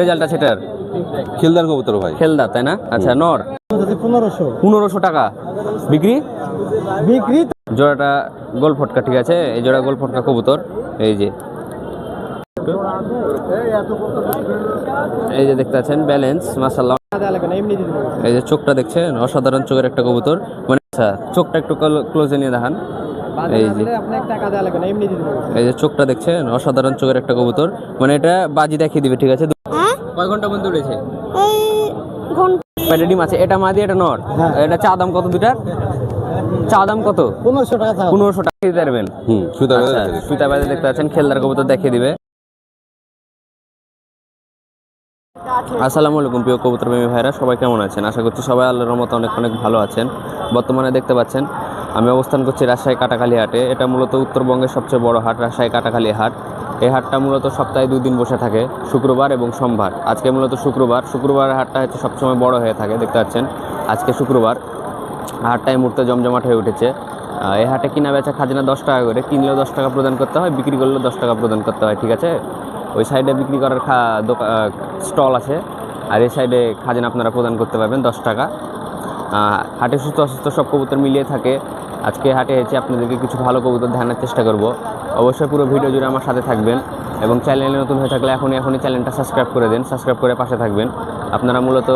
Result আছে এটার খেলদার কবুতর ভাই। খেলদা তাই না? আচ্ছা নর? পনেরোশো। পনেরোশো টাকা। বিক্রি? বিক্রি জোড়াটা গোল ফটকা ঠিক আছে? এই জোড়া গোল ফটকা কবুতর। এই যে। এই যে দেখতে পাচ্ছেন ব্যালেন্স মাসাল্লাহ এই যে চোখটা দেখছেন অসাধারণ চোখের একটা কবুতর। মানে আচ্ছা চোখটা একটু ক্লোজে নিয়ে দেখান। এই যে। এই যে চোখটা দেখছেন অসাধারণ চোখের একটা কবুতর। মানে এটা বাজি দেখিয়ে দিবে ঠিক আছে? কয় ঘণ্টা পর্যন্ত উড়েছে কয়টা ডিম আছে? এটা মাদি এটা নর? এটা চা দাম কত দুটার চা দাম কত? পনেরোশো টাকা পনেরোশো টাকা দিতে পারবেন হুম সুতা আচ্ছা, সুতা বাজে দেখতে পাচ্ছেন খেলদার কবুতর দেখিয়ে দিবে। আসসালামু আলাইকুম প্রিয় কবুতর প্রেমী ভাইরা সবাই কেমন আছেন? আশা করছি সবাই আল্লাহর মতো অনেক অনেক ভালো আছেন। বর্তমানে দেখতে পাচ্ছেন আমি অবস্থান করছি রাজশাহী কাটাখালী হাটে। এটা মূলত উত্তরবঙ্গের সবচেয়ে বড় হাট রাজশাহী কাটাখালী হাট। এই হাটটা মূলত সপ্তাহে দুই দিন বসে থাকে, শুক্রবার এবং সোমবার। আজকে মূলত শুক্রবার। শুক্রবার হাটটা হচ্ছে সবসময় বড় হয়ে থাকে, দেখতে পাচ্ছেন। আজকে শুক্রবার। হাটটা এই মুহূর্তে জমজমাট হয়ে উঠেছে। এই হাটে কিনা বেচা খাজনা দশ টাকা করে। কিনলেও দশ টাকা প্রদান করতে হয়, বিক্রি করলেও দশ টাকা প্রদান করতে হয়, ঠিক আছে? ওই সাইডে বিক্রি করার খা স্টল আছে। আর এই সাইডে খাজনা আপনারা প্রদান করতে পারবেন দশ টাকা। হাটে সুস্থ অসুস্থ সব কবুতর মিলিয়ে থাকে। আজকে হাটে এসে আপনাদেরকে কিছু ভালো কবুতর ধারণার চেষ্টা করব। অবশ্যই পুরো ভিডিও জুড়ে আমার সাথে থাকবেন এবং চ্যানেলে নতুন হয়ে থাকলে এখনই এখনই চ্যানেলটা সাবস্ক্রাইব করে দেন, সাবস্ক্রাইব করে পাশে থাকবেন। আপনারা মূলত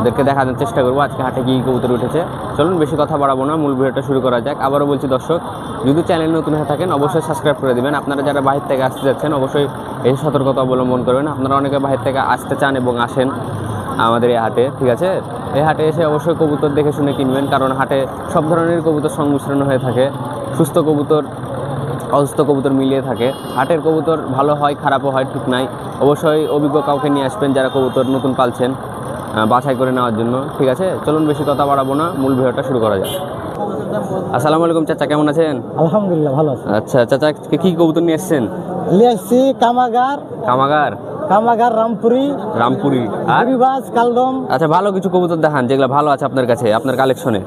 ওদেরকে দেখানোর চেষ্টা করব আজকে হাটে কী কবুতর উঠেছে। চলুন বেশি কথা বাড়াবো না, মূল ভিডিওটা শুরু করা যাক। আবারও বলছি দর্শক, যদি চ্যানেল নতুন হয়ে থাকেন অবশ্যই সাবস্ক্রাইব করে দেবেন। আপনারা যারা বাহির থেকে আসতে যাচ্ছেন অবশ্যই এই সতর্কতা অবলম্বন করবেন। আপনারা অনেকে বাহির থেকে আসতে চান এবং আসেন আমাদের এই হাটে ঠিক আছে? এই হাটে এসে অবশ্যই কবুতর দেখে শুনে কিনবেন কারণ হাটে সব ধরনের কবুতর সংমিশ্রণ হয়ে থাকে। সুস্থ কবুতর অসুস্থ কবুতর মিলিয়ে থাকে। হাটের কবুতর ভালো হয় খারাপও হয় ঠিক নাই। অবশ্যই অভিজ্ঞ কাউকে নিয়ে আসবেন যারা কবুতর নতুন পালছেন বাছাই করে নেওয়ার জন্য ঠিক আছে? চলুন বেশি কথা বাড়াবো না মূল ভিডিওটা শুরু করা যাক। আসসালামু আলাইকুম চাচা কেমন আছেন? আলহামদুলিল্লাহ ভালো আছে। আচ্ছা চাচা কি কবুতর নিয়ে এসছেন? নিয়ে আসছি কামাগার। কামাগার। কামাগার রামপুরি রামপুরি। আর? কালদম। আচ্ছা ভালো কিছু কবুতর দেখান যেগুলো ভালো আছে আপনার কাছে আপনার কালেকশনে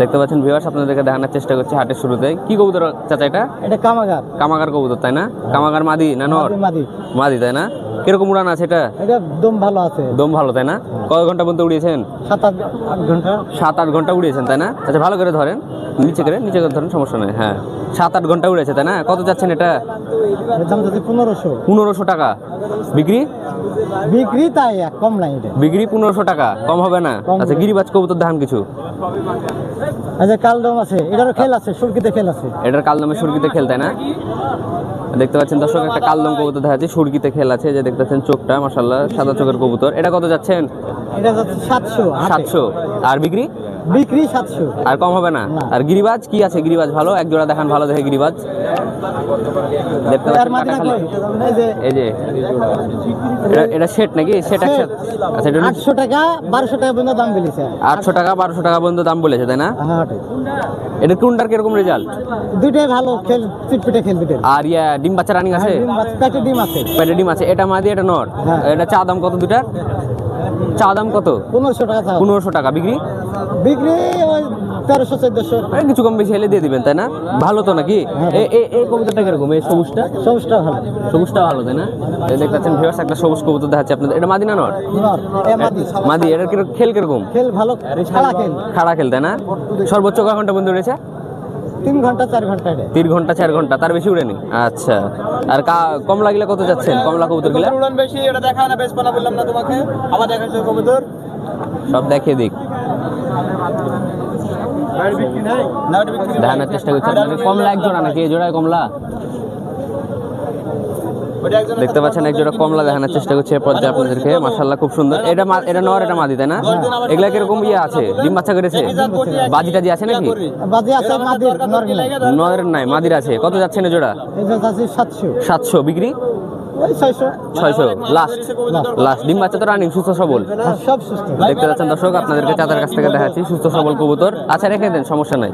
দেখতে পাচ্ছেন ভিউয়ার্স আপনাদেরকে দেখানোর চেষ্টা করছি হাটের শুরুতে। কি কবুতর চাচা এটা? এটা কামাগার কামাগার কবুতর তাই না? কামাগার মাদি না নর? মাদি মাদি। তাই না? কীরকম উড়ান আছে এটা? এটা দম ভালো আছে। দম ভালো তাই না? কয় ঘণ্টা পর্যন্ত উড়িয়েছেন? সাত আট ঘণ্টা। সাত আট ঘণ্টা উড়িয়েছেন তাই না? আচ্ছা ভালো করে ধরেন। নিচে করে নিচে করে ধরেন সমস্যা নেই হ্যাঁ। সাত আট ঘণ্টা উড়েছে তাই না? কত যাচ্ছেন এটা? পনেরোশো। পনেরোশো টাকা। বিক্রি? বিক্রি তাই কম নাই এটা। বিক্রি পনেরোশো টাকা কম হবে না? আচ্ছা। গিরিবাজ কবুতর ধান কিছু? আচ্ছা কালদম আছে। এটারও খেল আছে সুরকিতে খেল আছে। এটার কালদমে সুরকিতে খেল তাই না? দেখতে পাচ্ছেন দর্শক একটা কালদম কবুতর দেখা যাচ্ছে সুরকিতে খেল আছে যে দেখতে পাচ্ছেন চোখটা মাসাল্লাহ সাদা চোখের কবুতর। এটা কত যাচ্ছেন? এটা যাচ্ছে সাতশো। সাতশো। আর বিক্রি? বিক্রি সাতশো। আর কম হবে না। আর গিরিবাজ? কি আছে গিরিবাজ ভালো? এক জোড়া দেখান ভালো দেখে গিরিবাজ। দেখতে আর পাচ্ছেন মাঝে না কাটাখালী। কই? এই যে এটা এটা সেট নাকি? সেট একসাথে? আচ্ছা এটা আটশো টাকা বারোশো টাকা পর্যন্ত দাম বলেছে। আটশো টাকা বারোশো টাকা পর্যন্ত দাম বলেছে তাই না? এটা টুনটার কীরকম রেজাল্ট দুইটাই ভালো খেল চিটপিটে খেল দুইটাই আর ইয়া ডিম বাচ্চা রানিং আছে? ডিম ডিম আছে। পেটে ডিম আছে এটা মাদি এটা নর? হ্যাঁ। এটা চা দাম কত দুটার চা দাম কত? পনেরোশো টাকা পনেরোশো টাকা বিক্রি? বিক্রি ওই তেরোশো চোদ্দশো। কিছু কম বেশি হলে দিয়ে দিবেন তাই না? ভালো তো নাকি? এ- এই কবুতরটা কীরকম? এই সবুজটা? সবুজটা ভালো। সবুজটা ভালো তাই না? এই দেখতে পাচ্ছেন ভিউয়ার্স একটা সবুজ কবুতর দেখাচ্ছে আপনাদের। এটা মাদি না নর, মাদি। এটার খেল কীরকম? খেল ভালো খেলা খেল। খাড়া খেল তাই না? সর্বোচ্চ কয় ঘণ্টা বন্ধু রয়েছে? তিন ঘণ্টা চার ঘণ্টা তিন ঘণ্টা চার ঘণ্টা তার বেশি উড়েনি? আচ্ছা। আর কা- লাগলে গিলা কত যাচ্ছেন? কমলা কবুতরগুলো? উড়ান বেশি এটা দেখা না বেশ পানা বললাম না তোমাকে। আবার দেখাচ্ছ কবুতর। সব দেখিয়ে দিক। দেখানোর চেষ্টা করছি। কমলা এক জোড়া নাকি? এই জোড়ায় কমলা? দেখতে পাচ্ছেন এক জোড়া কমলা দেখানোর চেষ্টা করছে এ পর্যায়ে আপনাদেরকে মাশাল্লাহ খুব সুন্দর। এটা মা- এটা নর এটা মাদি তাই না? এগুলা কীরকম ইয়ে আছে? ডিম বাচ্চা করেছে বাজি টাজি আছে নাকি? বাজে আছে মাদির নরের নাই মাদির আছে। কত যাচ্ছে না জোড়া? সাতশো। বিক্রি? ছয়শো। লাস্ট লাস্ট ডিম বাচ্চা তো রানিং সুস্থ সবল। সুস্থ। দেখতে পাচ্ছেন দর্শক আপনাদেরকে চাচার কাছ থেকে দেখাচ্ছি। সুস্থ সবল কবুতর। আচ্ছা রেখে দেন সমস্যা নাই।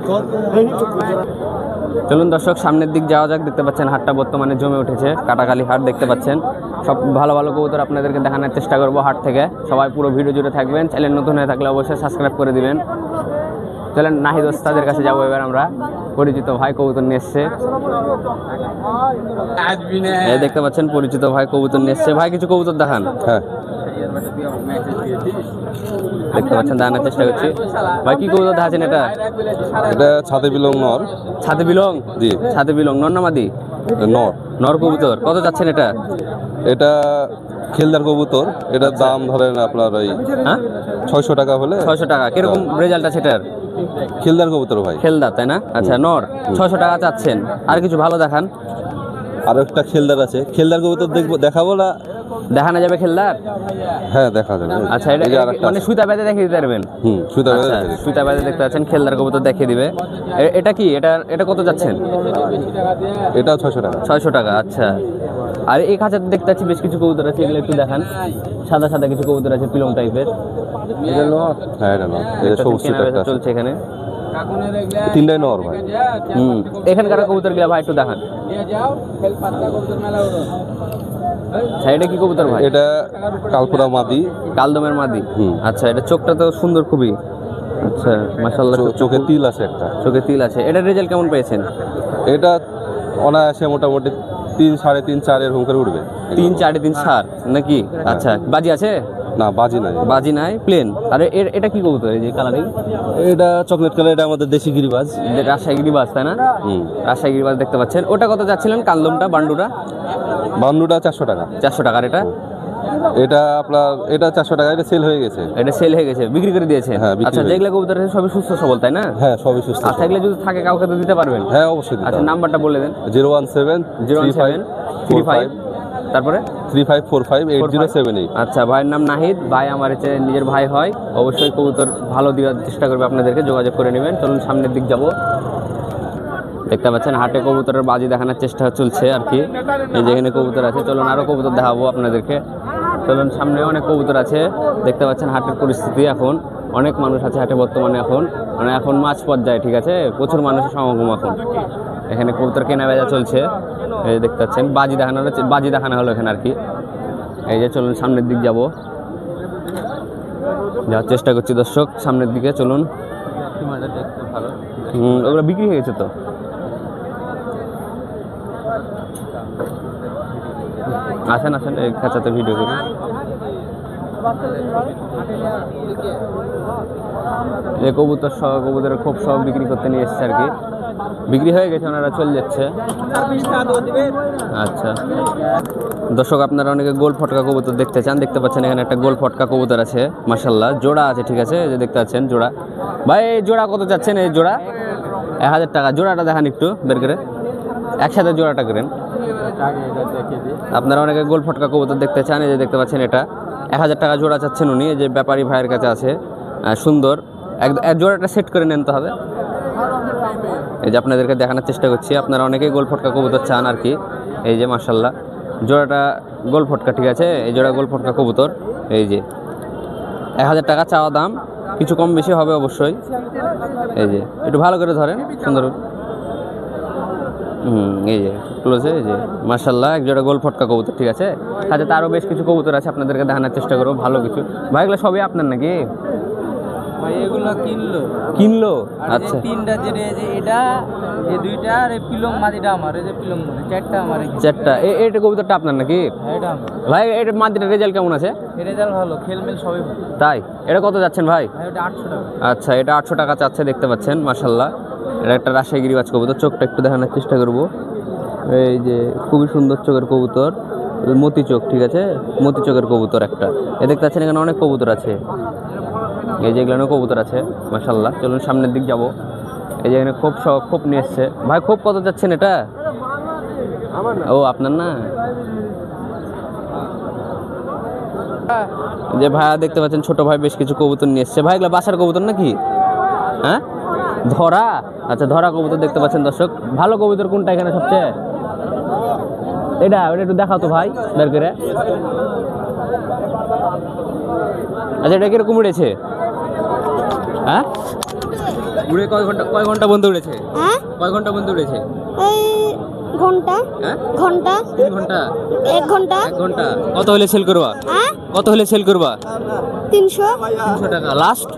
চলুন দর্শক, সামনের দিক যাওয়া যাক। দেখতে পাচ্ছেন হাটটা বর্তমানে জমে উঠেছে। কাটাকালি হাট দেখতে পাচ্ছেন। সব ভালো ভালো কবুতর আপনাদেরকে দেখানোর চেষ্টা করব হাট থেকে। সবাই পুরো ভিডিও জুড়ে থাকবেন। চ্যানেল নতুন হয়ে থাকলে অবশ্যই সাবস্ক্রাইব করে দিবেন। চলেন, নাহিদ ওস্তাদের কাছে যাব এবার আমরা। পরিচিত ভাই কবুতর নিয়ে এসছে। দেখতে পাচ্ছেন, পরিচিত ভাই কবুতর নিয়ে এসছে। ভাই, কিছু কবুতর দেখান। হ্যাঁ। দেখতে পাচ্ছেন দেখানোর চেষ্টা করছি। ভাই কি কবুতর দেখাচ্ছেন এটা? এটা ছাদে বিলং নর। ছাদে বিলং? জি। ছাদে বিলং নন্নামাদি নর। নর কবুতর। কত যাচ্ছেন এটা? এটা খেলদার কবুতর। এটার দাম ধরেন আপনার ওই হ্যাঁ? ছয়শো টাকা হলে। ছয়শো টাকা। কীরকম রেজাল্ট আছে এটার? খেলদার কবুতর ভাই। খেলদা তাই না? আচ্ছা নর ছয়শো টাকা চাচ্ছেন। আর কিছু ভালো দেখান? আর একটা খেলদার আছে। খেলদার কবুতর দেখব দেখাবো না? দেখানো যাবে খেলদার হ্যাঁ দেখা যাবে। আচ্ছা এটা মানে সুতা বেঁধে দেখিয়ে দিতে পারবেন? হুম সুতা বেঁধে আচ্ছা। সুতা বেঁধে দেখতে পাচ্ছেন খেলদার কবুতর দেখিয়ে দিবে। এটা কি? এটা এটা কত যাচ্ছেন? এটাও ছয়শো টাকা। ছয়শো টাকা আচ্ছা। আর এই খাঁচাতে দেখতে পাচ্ছি বেশ কিছু কবুতর আছে এগুলো একটু দেখান। সাদা সাদা কিছু কবুতর আছে পিলং টাইপের হ্যাঁ এটা এটা। চলছে এখানে। তিনটাই নর ভাই। হুম। এখানকার কবুতরগুলা ভাই একটু দেখান। আচ্ছা এটা কি কবুতর ভাই? এটা কালপুরা মাদি। কালদমের মাদি। হুম। আচ্ছা এটা চোখটা তো সুন্দর খুবই। আচ্ছা মাশাল্লাহ চো- চোখে তিল আছে একটা। চোখে তিল আছে। এটার রেজাল্ট কেমন পেয়েছেন? এটা অনায়াসে মোটামুটি তিন সাড়ে তিন চার এরকম করে উঠবে। তিন চারে তিন সার নাকি? আচ্ছা বাজি আছে? না বাজি নাই। বাজি নাই প্লেন আর এর এটা কি কবুতর এই যে কালারিং এটা চকলেট কালার এটা আমাদের দেশি গিরিবাজ। রাজশাহী গিরিবাজ তাই না? হুম। রাজশাহী গিরিবাজ দেখতে পাচ্ছেন। ওটা কত যাচ্ছিলেন? কালদমটা বান্ডুটা? বান্নুটা চারশো টাকা। চারশো টাকার এটা? এটা আপনার এটা চারশো টাকা এটা সেল হয়ে গেছে। এটা সেল হয়ে গেছে বিক্রি করে দিয়েছে হ্যাঁ, আচ্ছা যেগুলো কবুতর আছে সবই সুস্থ সবল তাই না? হ্যাঁ সবই সুস্থ আর থাকলে যদি থাকে কাউকে তো দিতে পারবেন। হ্যাঁ অবশ্যই আচ্ছা নাম্বারটা বলে দেন। Zero one seven zero seven three five তারপরে? Three five four five eight zero seven eight আচ্ছা ভাইয়ের নাম নাহিদ। ভাই আমার হচ্ছে নিজের ভাই হয়। অবশ্যই কবুতর ভালো দেওয়ার চেষ্টা করবে আপনাদেরকে যোগাযোগ করে নেবেন। চলুন সামনের দিক যাব। দেখতে পাচ্ছেন হাটে কবুতরের বাজি দেখানোর চেষ্টা চলছে আর কি। এই যেখানে কবুতর আছে চলুন আরও কবুতর দেখাবো আপনাদেরকে। চলুন সামনে অনেক কবুতর আছে। দেখতে পাচ্ছেন হাটের পরিস্থিতি এখন। অনেক মানুষ আছে হাটে বর্তমানে এখন। মানে এখন মাছ পর্যায়ে ঠিক আছে? প্রচুর মানুষের সমাগম এখন। এখানে কবুতর কেনা বেচা চলছে। এই যে দেখতে পাচ্ছেন, বাজি দেখানো হচ্ছে বাজি দেখানো হলো এখানে আর কি। এই যে চলুন সামনের দিক যাব। যাওয়ার চেষ্টা করছি দর্শক, সামনের দিকে চলুন। ওগুলো বিক্রি হয়ে গেছে তো? আসেন আসেন খাঁচাতে ভিডিও করি। কবুতর সহ, কবুতরের খুব সব বিক্রি করতে নিয়ে এসছে আর কি। বিক্রি হয়ে গেছে, ওনারা চলে যাচ্ছে। আচ্ছা। দর্শক, আপনারা অনেকে গোল ফটকা কবুতর দেখতে চান, দেখতে পাচ্ছেন এখানে একটা গোল ফটকা কবুতর আছে মাসাল্লাহ জোড়া আছে, ঠিক আছে? যে দেখতে পাচ্ছেন, জোড়া। ভাই, এই জোড়া কত চাচ্ছেন, এই জোড়া? এক হাজার টাকা। জোড়াটা দেখান একটু, বের করে। একসাথে জোড়াটা করেন। আপনারা অনেকে গোল ফটকা কবুতর দেখতে চান, এই যে দেখতে পাচ্ছেন এটা। এক হাজার টাকা জোড়া চাচ্ছেন উনি যে ব্যাপারী ভাইয়ের কাছে আছে। সুন্দর। এক জোড়াটা সেট করে নেন তো হবে। এই যে আপনাদেরকে দেখানোর চেষ্টা করছি, আপনারা অনেকেই গোল ফটকা কবুতর চান আর কি। এই যে মার্শাল্লাহ জোড়াটা গোল ফটকা, ঠিক আছে? এই জোড়া গোল ফটকা কবুতর, এই যে। এক হাজার টাকা চাওয়া দাম, কিছু কম বেশি হবে অবশ্যই। এই যে, একটু ভালো করে ধরেন, সুন্দর হুম, এই যে ক্লোজে এই যে। মার্শাল্লাহ এক জোড়া গোল ফটকা কবুতর, ঠিক আছে? সাথে তারও বেশ কিছু কবুতর আছে, আপনাদেরকে দেখানোর চেষ্টা করব, ভালো কিছু। ভাই, এগুলো সবই আপনার নাকি? ভাই এগুলো কিনলো। কিনলো? আর এই যে আচ্ছা। তিনটা যেটা এটা এই দুইটা আর এই পিলং মাদিটা আমার এই যে পিলং চারটা আমার চারটা। এ- এটা কবুতরটা আপনার নাকি? হ্যাঁ, এটা ভাই এটা রেজাল্ট কেমন আছে? রেজাল্ট ভালো খেলমেল সবই তাই? এটা কত যাচ্ছেন ভাই? ভাই আটশো টাকা। আচ্ছা এটা আটশো টাকা চাচ্ছে দেখতে পাচ্ছেন মাসাল্লাহ এটা একটা রাজশাহী গিরিবাজ কবুতর চোখটা একটু দেখানোর চেষ্টা করব। এই যে খুবই সুন্দর চোখের কবুতর মতি চোখ ঠিক আছে? মতি চোখের কবুতর একটা। এ দেখতে পাচ্ছেন এখানে অনেক কবুতর আছে। এই যে এগুলো কবুতর আছে মাসাল্লাহ চলুন সামনের দিক যাব। এই যে এখানে খুব খোপ নিয়ে এসছে। ভাই, খুব কত যাচ্ছেন এটা? ও, আপনার না? যে ভাইয়া দেখতে পাচ্ছেন, ছোট ভাই বেশ কিছু কবুতর নিয়ে এসছে। ভাই, এগুলো বাসার কবুতর নাকি? হ্যাঁ? ধরা? আচ্ছা ধরা কবুতর দেখতে পাচ্ছেন দর্শক। ভালো কবুতর কোনটা এখানে সবচেয়ে? এটা, ওটা একটু দেখাও তো ভাই, বের করে। আচ্ছা এটা কীরকম উড়েছে? হ্যাঁ? উড়ে কয় ঘণ্টা কয় ঘণ্টা বন্ধ উড়েছে? হ্যাঁ? কয় ঘণ্টা বন্ধ উড়েছে? এই ঘণ্টা। হ্যাঁ? ঘণ্টা। তিন ঘণ্টা? এক ঘণ্টা। এক ঘণ্টা। কত হলে সেল করবা? হ্যাঁ? কত হলে সেল করবা? তিনশো। তিনশো টাকা। লাস্ট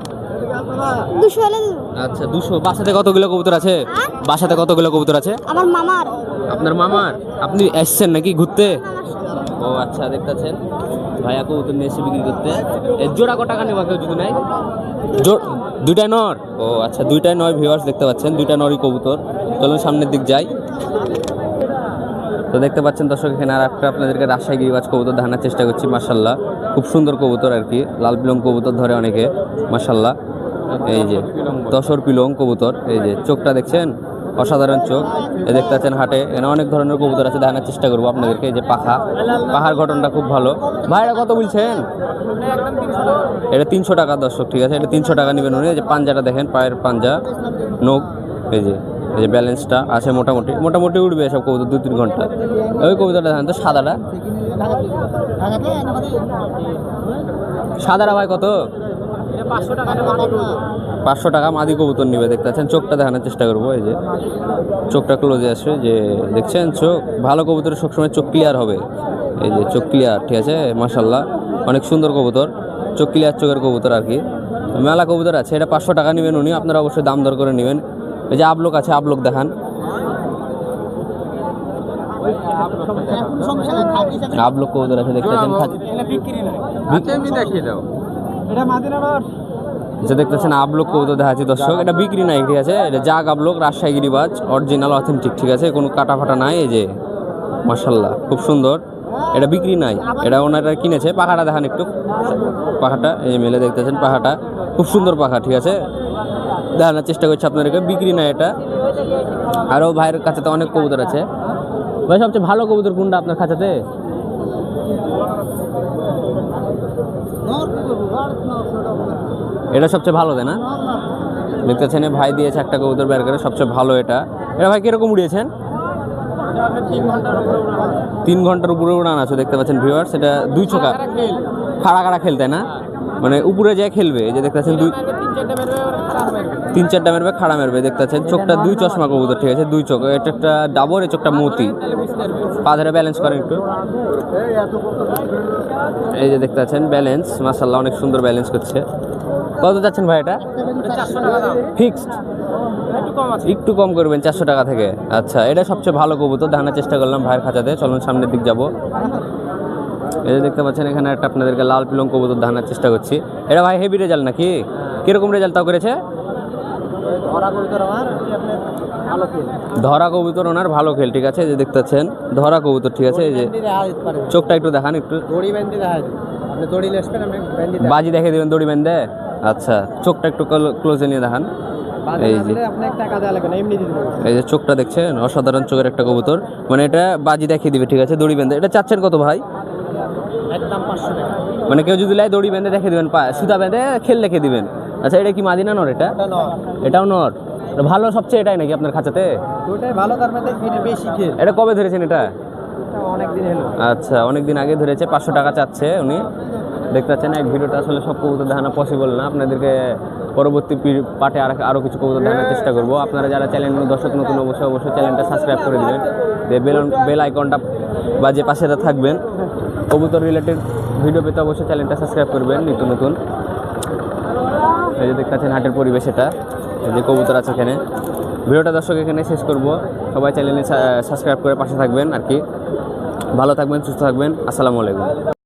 দুশো হলে আচ্ছা দুশো। বাসাতে কতগুলো কবুতর আছে? বাসাতে কতগুলো কবুতর আছে? আমার মামার। আপনার মামার? আপনি এসছেন নাকি ঘুরতে? ও আচ্ছা দেখতেছেন। ভাইয়া কবুতর নিয়ে এসে বিক্রি করতে। এ জোড়া কত টাকা নেবা কেউ যদি নাই দুইটাই নর। ও আচ্ছা দুইটাই নয় ভিউয়ার্স দেখতে পাচ্ছেন দুইটা নরই কবুতর। চলুন সামনের দিক যাই। তো দেখতে পাচ্ছেন দর্শক এখানে আর একটা আপনাদেরকে রাজশাহী গিরিবাজ কবুতর দেখানোর চেষ্টা করছি মাসাল্লাহ খুব সুন্দর কবুতর আর কি লাল পিলং কবুতর ধরে অনেকে মাসাল্লাহ এই যে দশর পিলং কবুতর এই যে চোখটা দেখছেন? অসাধারণ চোখ। এ দেখতে পাচ্ছেন হাটে, এখানে অনেক ধরনের কবুতর আছে, দেখানোর চেষ্টা করব আপনাদেরকে যে পাখা। পাহাড় গঠনটা খুব ভালো। ভাইরা কত বলছেন? এটা তিনশো টাকা, দর্শক, ঠিক আছে? এটা তিনশো টাকা নেবেন উনি। যে পাঞ্জাটা দেখেন, পায়ের পাঞ্জা নোক এই যে এই যে ব্যালেন্সটা আছে মোটামুটি। মোটামুটি উঠবে সব কবুতর দু তিন ঘণ্টা। ওই কবুতরটা দেখেন তো, সাদাটা? সাদাটা ভাই কত? পাঁচশো টাকা মাদি কবুতর নিবে দেখতে পাচ্ছেন চোখটা দেখানোর চেষ্টা করব এই যে। চোখটা ক্লোজে আসবে যে দেখছেন চোখ ভালো কবুতরের সবসময় চোখ ক্লিয়ার হবে। এই যে চোখ ক্লিয়ার ঠিক আছে মাসাল্লাহ অনেক সুন্দর কবুতর চোখ ক্লিয়ার চোখের কবুতর আর কি। মেলা কবুতর আছে এটা পাঁচশো টাকা নেবেন উনি আপনারা অবশ্যই দাম দর করে নেবেন। এই যে আবলোক আছে আবলোক দেখান। আবলোক কবুতর আছে দেখতে পাচ্ছেন খাঁচ- দেখিয়ে দাও। যে দেখতেছেন আবলোক কবুতর দেখা যাচ্ছে দর্শক। এটা বিক্রি নাই, ঠিক আছে? এটা জাগ আবলোক, রাজশাহী গিরিবাজ অরিজিনাল অথেন্টিক ঠিক আছে? কোনো কাটা ফাটা নাই, এই যে মার্শাল্লাহ খুব সুন্দর। এটা বিক্রি নাই, এটা ওনারা কিনেছে, পাখাটা দেখান একটু। পাখাটা, এই যে মেলে দেখতেছেন পাখাটা। খুব সুন্দর পাখা, ঠিক আছে? দেখানোর চেষ্টা করছি আপনাদেরকে, বিক্রি নাই এটা। আরও ভাইয়ের কাছে তো অনেক কবুতর আছে। ভাই, সবচেয়ে ভালো কবুতর কোনটা আপনার কাছেতে এটা সবচেয়ে ভালো তাই না? দেখতেছেন ভাই দিয়েছে একটা কবুতর বের করে, সবচেয়ে ভালো এটা। এটা ভাই কীরকম উড়িয়েছেন? তিন ঘণ্টার উপরে উড়ান আছে, দেখতে পাচ্ছেন ভিউয়ার্স এটা দুই চোখা খাড়া খাড়া খেলতে না? মানে উপরে যায় খেলবে, এই যে দেখতে পাচ্ছেন দুই তিন চারটা মেরবে, খাড়া মেরবে দেখতে পাচ্ছেন চোখটা দুই চশমা কবুতর, ঠিক আছে? দুই চোখ, এটা একটা ডাবর এই চোখটা মতি। পা ধরে ব্যালেন্স করেন একটু। এই যে দেখতে পাচ্ছেন ব্যালেন্স মাসাল্লাহ অনেক সুন্দর ব্যালেন্স করছে। কত যাচ্ছেন ভাই এটা? ফিক্সড? একটু কম করবেন চারশো টাকা থেকে। আচ্ছা এটা সবচেয়ে ভালো কবুতর দেখানোর চেষ্টা করলাম ভাইয়ের খাঁচাতে। চলুন সামনের দিক যাব। এই যে দেখতে পাচ্ছেন এখানে একটা আপনাদেরকে লাল পিলং কবুতর দেখানোর চেষ্টা করছি। এটা ভাই হেভি রেজাল্ট নাকি? কীরকম রেজাল্ট তাও করেছে? ধরা কবুতর ওনার ভালো খেল ঠিক আছে? এই যে দেখতে পাচ্ছেন ধরা কবুতর ঠিক আছে? এই যে চোখটা একটু দেখান একটু। দড়ি বেঁধে দেখা বাজি দেখে দেবেন দড়ি বেঁধে? আচ্ছা চোখটা একটু ক্লোজে নিয়ে দেখান। এই যে। এই চোখটা দেখছেন অসাধারণ চোখের একটা কবুতর। মানে এটা বাজি দেখিয়ে দিবে ঠিক আছে? দড়ি বেঁধে। এটা চাচ্ছেন কত ভাই? মানে কেউ যদি লাই দড়ি বেঁধে দেখে দিবেন সুতা বেঁধে খেল রেখে দিবেন। আচ্ছা এটা কি মাদিনা নর এটা? এটা এটাও নর। ভালো সবচেয়ে এটাই নাকি আপনার খাঁচাতে? ভালো তার মধ্যে এটা বেশি খেল। এটা কবে ধরেছেন এটা? অনেক দিন হলো। আচ্ছা অনেক দিন আগে ধরেছে পাঁচশো টাকা চাচ্ছে উনি। দেখতে পাচ্ছেন এক ভিডিওটা আসলে সব কবুতর দেখানো পসিবল না। আপনাদেরকে পরবর্তী পি- পার্টে আর আরও কিছু কবুতর দেখানোর চেষ্টা করব। আপনারা যারা চ্যানেল দর্শক নতুন, অবশ্যই অবশ্যই চ্যানেলটা সাবস্ক্রাইব করে দেবেন। দিয়ে বেল বেল আইকনটা বা যে পাশে থাকবেন, কবুতর রিলেটেড ভিডিও পেতে অবশ্যই চ্যানেলটা সাবস্ক্রাইব করবেন, নিত্য নতুন। এই যে দেখতে পাচ্ছেন, হাটের পরিবেশ এটা। এই যে কবুতর আছে এখানে। ভিডিওটা দর্শক এখানে শেষ করব। সবাই চ্যানেলে সাবস্ক্রাইব করে পাশে থাকবেন আর কি। ভালো থাকবেন, সুস্থ থাকবেন। আসসালামু আলাইকুম।